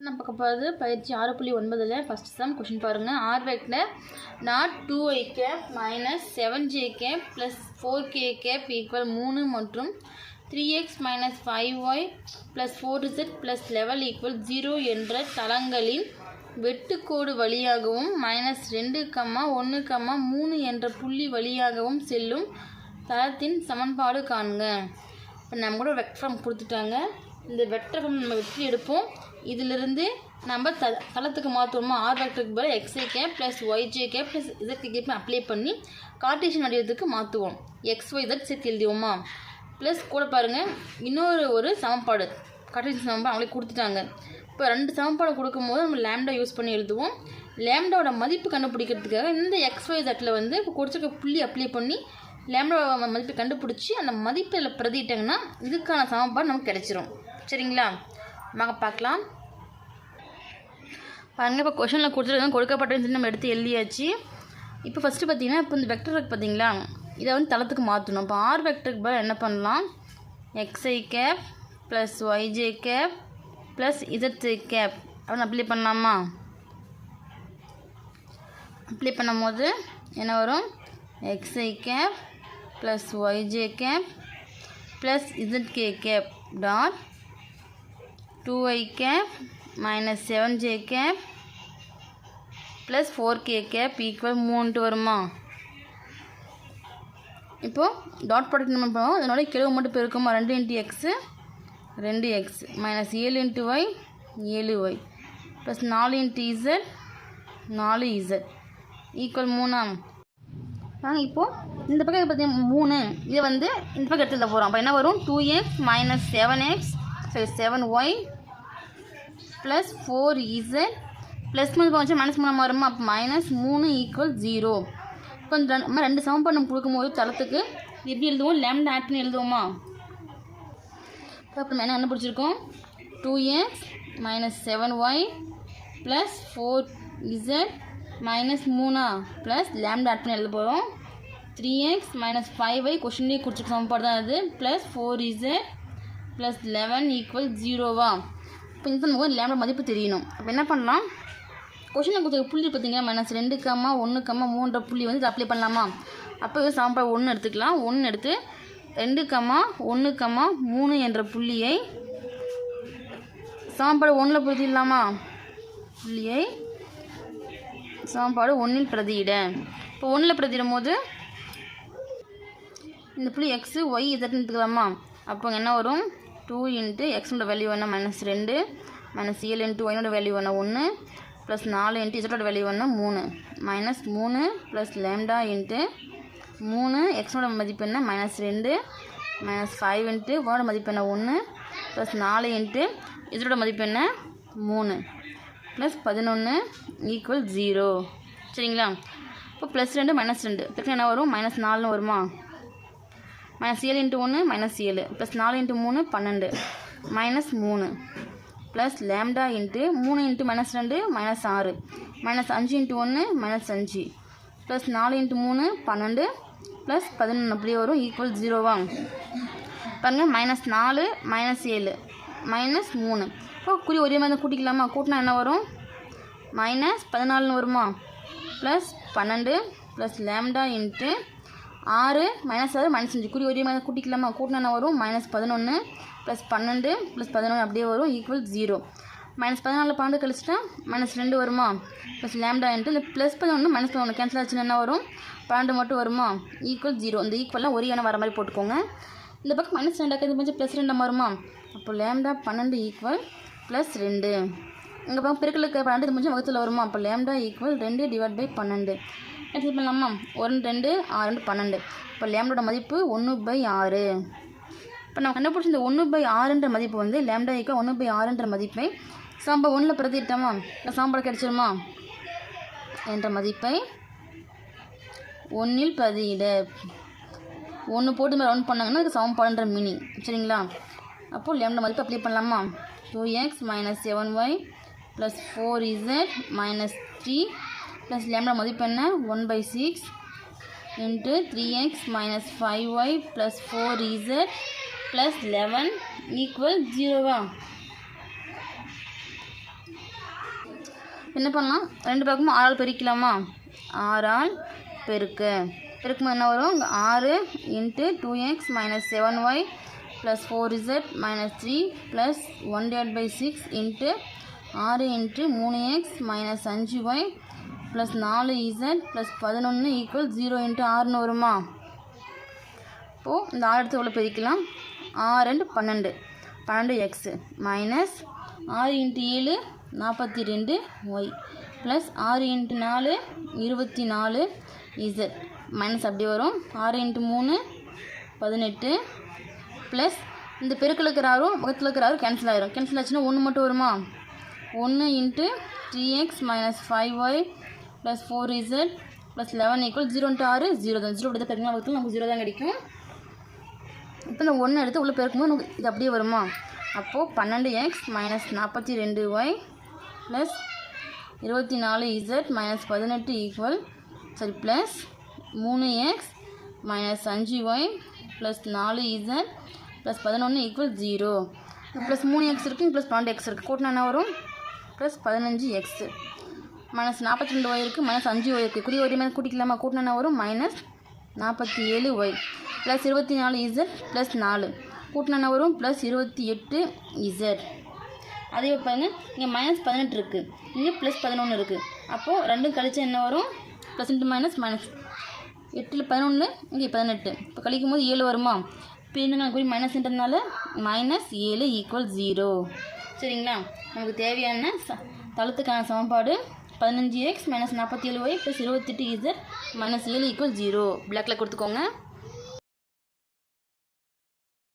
நான் பார்க்க போகிறது பயிற்சி ஆறு புள்ளி ஒன்பதில் ஃபஸ்ட் சம் கொஷின் பாருங்கள் r vector dot two i cap minus seven j cap plus four k cap equal மூணு மற்றும் three x minus five y plus four z plus eleven equal zero என்ற தளங்களின் வெட்டுக்கோடு வழியாகவும் மைனஸ் ரெண்டு கம்மா ஒன்று கம்மா மூணு என்ற புள்ளி வழியாகவும் செல்லும் தளத்தின் சமன்பாடு காண்க. இப்போ நம்ம கூட வெக்ட்ரம் கொடுத்துட்டாங்க. இந்த வெக்டர் நம்ம வெற்றி எடுப்போம். இதிலிருந்து நம்ம த தளத்துக்கு மாற்றுவோமா ஆர் வெக்டருக்கு பதில் x i cap plus y j cap plus z cap apply பண்ணி கார்டேஷன் வடிவத்துக்கு மாற்றுவோம் எக்ஸ் ஒய் இசட் சேர்த்து எழுதிவோமா? ப்ளஸ் கூட பாருங்கள் இன்னொரு ஒரு சமன்பாடு. கார்டேஷன் சமன்பாடு அவங்களே கொடுத்துட்டாங்க. இப்போ ரெண்டு சமன்பாடு கொடுக்கும்போது நம்ம லேம்டா யூஸ் பண்ணி எழுதுவோம். லேம்டாவோட மதிப்பு கண்டுபிடிக்கிறதுக்காக இந்த எக்ஸ் ஒய் இசட்டில் வந்து இப்போ கொடுத்துருக்க புள்ளி அப்ளை பண்ணி லேம்டாவோட மதிப்பை கண்டுபிடிச்சி அந்த மதிப்பில் பிரதிட்டாங்கன்னா இதுக்கான சமன்பாடு நமக்கு கிடச்சிரும். சரிங்களா? நம்ம பார்க்கலாம். பாருங்கள் இப்போ கொஷனில் கொடுத்துருக்காங்க. கொடுக்கப்பட்டதுன்னு சொல்லி நம்ம எடுத்து எழுதியாச்சு. இப்போ ஃபஸ்ட்டு பார்த்தீங்கன்னா இப்போ இந்த வெக்டர் இருக்கு பார்த்தீங்களா? இதை வந்து தளத்துக்கு மாற்றணும். இப்போ ஆர் வெக்டருக்கு பதில் என்ன பண்ணலாம்? X i cap plus y j cap plus ZJ cap அப்படின்னு அப்ளை பண்ணலாமா? அப்ளை பண்ணும்போது என்ன வரும்? X i cap plus y j cap plus z k cap dot two i cap minus seven j cap plus four k cap equal மூணுட்டு வருமா? இப்போது dot product நம்ம பண்ணுவோம் அதனால கிழவு மட்டும் பெருக்குமா? ரெண்டு இன்ட்டு எக்ஸு ரெண்டு எக்ஸ் மைனஸ் ஏழு இன்ட்டு ஒய் ஏழு ஒய் ப்ளஸ் நாலு இன்ட்டு இசட் நாலு இசட் ஈக்குவல் மூணாம் நாங்கள் இப்போது இந்த பக்கம் பார்த்தீங்கன்னா மூணு. இதை வந்து இந்த பக்கம் எடுத்துகிட்டு போகிறோம் அப்போ என்ன வரும்? Two x minus seven x சரி seven y plus four z plus மூணு போச்சு மைனஸ் மூணு வருமா? அப்போ மைனஸ் மூணு ஈக்குவல் ஜீரோ இப்போ இந்த ரெண்டு- நம்ம ரெண்டு சமம் பண்ண கொடுக்கும்போது தளத்துக்கு எப்படி எழுதுவோம்? லெமன் ஆட் பண்ணி எழுதுவோமா? இப்போ நம்ம என்ன கண்டுபிடிச்சிருக்கோம் two x minus seven y plus four z minus மூணா? ப்ளஸ் லேம்டா ஆட் பண்ணி எழுத போகிறோம் three x minus five y கொஷின்லேயே கொடுத்துருக்க சமன்பாடு தான் அது plus four z plus eleven equal ஜீரோவா இப்போ இந்த நமக்கு லேம்டா மதிப்பு தெரியணும். அப்போ என்ன பண்ணலாம்? கொஷினில் கொடுத்த புள்ளி பார்த்தீங்கன்னா மைனஸ் ரெண்டு கம்மா ஒன்று கம்மா மூன்ற புள்ளி வந்து அப்ளை பண்ணலாமா? அப்போ இது ஒன்று எடுத்துக்கலாம். ஒன்று எடுத்து ரெண்டு கம்மா ஒன்று கம்மா மூணு என்ற புள்ளியை சாம்பாடு ஒன்றில் பிரதியிடலாமா? புள்ளியை சாம்பாடு ஒன்றில் பிரதியிட. இப்போ ஒன்றில் பிரதியிடும் போது இந்த புள்ளி எக்ஸு ஒய் இசட்னு எடுத்துக்கலாமா? அப்போ என்ன வரும்? டூ இன்ட்டு எக்ஸோட வேல்யூ என்ன? மைனஸ் ரெண்டு மைனஸ் ஏழு இன்ட்டு ஒயினோட வேல்யூ என்ன? ஒன்று ப்ளஸ் நாலு இன்ட்டு இசட்டோட வேல்யூ என்ன? மூணு. மைனஸ் மூணு ப்ளஸ் லேம்டா இன்ட்டு மூணு எக்ஸோட மதிப்பு என்ன? மைனஸ் ரெண்டு மைனஸ் ஃபைவ் இன்ட்டு ஒனோட மதிப்பு என்ன? ஒன்று ப்ளஸ் நாலு இன்ட்டு இதோட மதிப்பு என்ன? மூணு. ப்ளஸ் பதினொன்று ஈக்குவல் ஜீரோ சரிங்களா? இப்போ ப்ளஸ் ரெண்டு மைனஸ் ரெண்டு. பிறகு என்ன வரும்? மைனஸ் நாலுன்னு வருமா? மைனஸ் ஏழு இன்ட்டு ஒன்று மைனஸ் ஏழு. ப்ளஸ் நாலு இன்ட்டு மூணு பன்னெண்டு. மைனஸ் மூணு. ப்ளஸ் லேம்டா இன்ட்டு மூணு இன்ட்டு மைனஸ் ரெண்டு மைனஸ் ஆறு. மைனஸ் அஞ்சு இன்ட்டு ஒன்று மைனஸ் அஞ்சு. ப்ளஸ் நாலு இன்ட்டு மூணு பன்னெண்டு. ப்ளஸ் பதினொன்று அப்படியே வரும் ஈக்குவல் ஜீரோவா பாருங்கள் மைனஸ் நாலு மைனஸ் ஏழு. மைனஸ் மூணு. இப்போ குறி ஒரே மாதிரி கூட்டிக்கலாமா? கூட்டினா என்ன வரும்? மைனஸ் பதினாலுன்னு வருமா? ப்ளஸ் பன்னெண்டு ப்ளஸ் லேம்டா இன்ட்டு ஆறு மைனஸ் ஆறு மைனஸ் அஞ்சு. குறி ஒரே மாதிரி கூட்டிக்கலாமா? கூட்டினா என்ன வரும் மைனஸ் பதினொன்று ப்ளஸ் பன்னெண்டு ப்ளஸ் பதினொன்று அப்படியே வரும் ஈக்குவல் ஜீரோ மைனஸ் பதினாலு பன்னெண்டு கழிச்சிட்டா மைனஸ் ரெண்டு வருமா? ப்ளஸ் லேம்டா இன்ட்டு இந்த ப்ளஸ் பதினொன்று மைனஸ் பதினொன்று கேன்சல் ஆச்சுன்னா என்ன வரும்? பன்னெண்டு மட்டும் வருமா? ஈக்குவல் ஜீரோ இந்த ஈக்குவலாக ஒரே எண்ணம் வர மாதிரி போட்டுக்கோங்க. இந்த பக்கம் மைனஸ் ரெண்டாக்கு இது கொஞ்சம் ப்ளஸ் ரெண்டாக வருமா? அப்போ லேம்டா பன்னெண்டு ஈக்குவல் ப்ளஸ் ரெண்டு. இங்கே பக்கம் பெருக்கலுக்கு பன்னெண்டு இது முடிஞ்சு வகுத்தில் வருமா? அப்போ லேம்டா ஈக்குவல் ரெண்டு டிவைட் பை பன்னெண்டு. எடுத்து பண்ணலாமா ஒன்று ரெண்டு ஆறு ரெண்டு பன்னெண்டு. இப்போ லேம்டோட மதிப்பு ஒன்று பை ஆறு. இப்போ நம்ம கண்டுபிடிச்ச இந்த ஒன்று பை ஆறுன்ற மதிப்பு வந்து லேம்டா ஈக்குவல் ஒன்று பை ஆறுன்ற மதிப்பை சாம்பார் ஒன்றில் பிரதிட்டோமா இல்லை சாம்பார் கிடச்சிருமா என்ற மதிப்பை ஒன்றில் பிரதியிட. ஒன்று போட்டு மேலே ரவுண்ட் பண்ணாங்கன்னா அதுக்கு சமன்பாடுன்ற மீனிங் சரிங்களா? அப்போது லேம்டா மதிப்பு அப்ளை பண்ணலாமா? Two x minus seven y plus four z minus three plus lambda மதிப்பு என்ன? One by six into three x minus five y plus four z plus eleven equal ஜீரோவா என்ன பண்ணலாம்? ரெண்டு பக்கமும் ஆறால் பெருக்கலாமா? ஆறால் பெருக்கு. பெருக்கும் என்ன வரும்? ஆறு into two x minus seven y plus four z minus three plus one divide by six into ஆறு இன்ட்டு மூணு எக்ஸ் மைனஸ் அஞ்சு ஒய் ப்ளஸ் நாலு இசட் ப்ளஸ் பதினொன்று ஈக்குவல் ஜீரோ இன்ட்டு ஆறுன்னு வருமா? இப்போது இந்த ஆறு எடுத்து எவ்வளோ பிரிக்கலாம்? ஆறு ரெண்டு பன்னெண்டு. பன்னெண்டு எக்ஸு மைனஸ் ஆறு இன்ட்டு ஏழு நாற்பத்தி ரெண்டு ஒய் ப்ளஸ் ஆறு இன்ட்டு நாலு இருபத்தி நாலு இசட் மைனஸ் அப்படி வரும். ஆறு இன்ட்டு மூணு பதினெட்டு ப்ளஸ் இந்த பெருக்கில் இருக்கிற ஆறும் பக்கத்தில் இருக்கிற கேன்சல் ஆகிரும் கேன்சல் ஆச்சுன்னா ஒன்று மட்டும் வருமா? ஒன்று into three x minus five y plus four z plus eleven equal ஜீரோன்ட்டு ஆறு ஜீரோ தான். ஜீரோ எடுத்து பெருக்கலாம் பக்கத்தில் நமக்கு ஜீரோ தான் கிடைக்கும். இப்போ இந்த ஒன்று எடுத்து உள்ளே பெருக்கும்போது நமக்கு இது அப்படியே வருமா? அப்போது பன்னெண்டு எக்ஸ் மைனஸ் நாற்பத்தி ரெண்டு ஒய் ப்ளஸ் இருபத்தி நாலு இசட் மைனஸ் பதினெட்டு ஈக்குவல் சரி ப்ளஸ் மூணு எக்ஸ் மைனஸ் அஞ்சு ஒய் ப்ளஸ் நாலு இசட் ப்ளஸ் பதினொன்று ஈக்குவல் ஜீரோ ப்ளஸ் மூணு எக்ஸ் இருக்குது ப்ளஸ் பன்னெண்டு எக்ஸ் இருக்குது கூட்டினா என்ன வரும்? ப்ளஸ் பதினஞ்சு எக்ஸு மைனஸ் நாற்பத்தி ரெண்டு ஒய் இருக்குது மைனஸ் அஞ்சு ஒய் இருக்குது குறி ஒரே மாதிரி கூட்டிக்கலாமா? கூட்டினா வரும் மைனஸ் நாற்பத்தி ஏழு ஒய் ப்ளஸ் இருபத்தி நாலு இசட் ப்ளஸ் நாலு. கூட்டினா வரும் ப்ளஸ் இருபத்தி எட்டு இசட் அதே பாருங்க இங்கே மைனஸ் பதினெட்டு இருக்குது இங்கே ப்ளஸ் பதினொன்று இருக்குது அப்போது ரெண்டும் கழிச்சா என்ன வரும்? ப்ளஸ் இன்ட்டு மைனஸ் மைனஸ் எட்டில் பதினொன்று இங்கே பதினெட்டு. இப்போ கழிக்கும் போது ஏழு வருமா? இப்போ என்ன குறி மைனஸ்ன்றதுனால மைனஸ் ஏழு ஈக்குவல் ஜீரோ சரிங்களா? நமக்கு தேவையான ச தளத்துக்கான சமன்பாடு பதினஞ்சு எக்ஸ் மைனஸ் நாற்பத்தி ஏழு ஒய் ப்ளஸ் இருபத்தெட்டு இசட் மைனஸ் ஏழு ஈக்குவல் ஜீரோ பிளாக்கில் கொடுத்துக்கோங்க.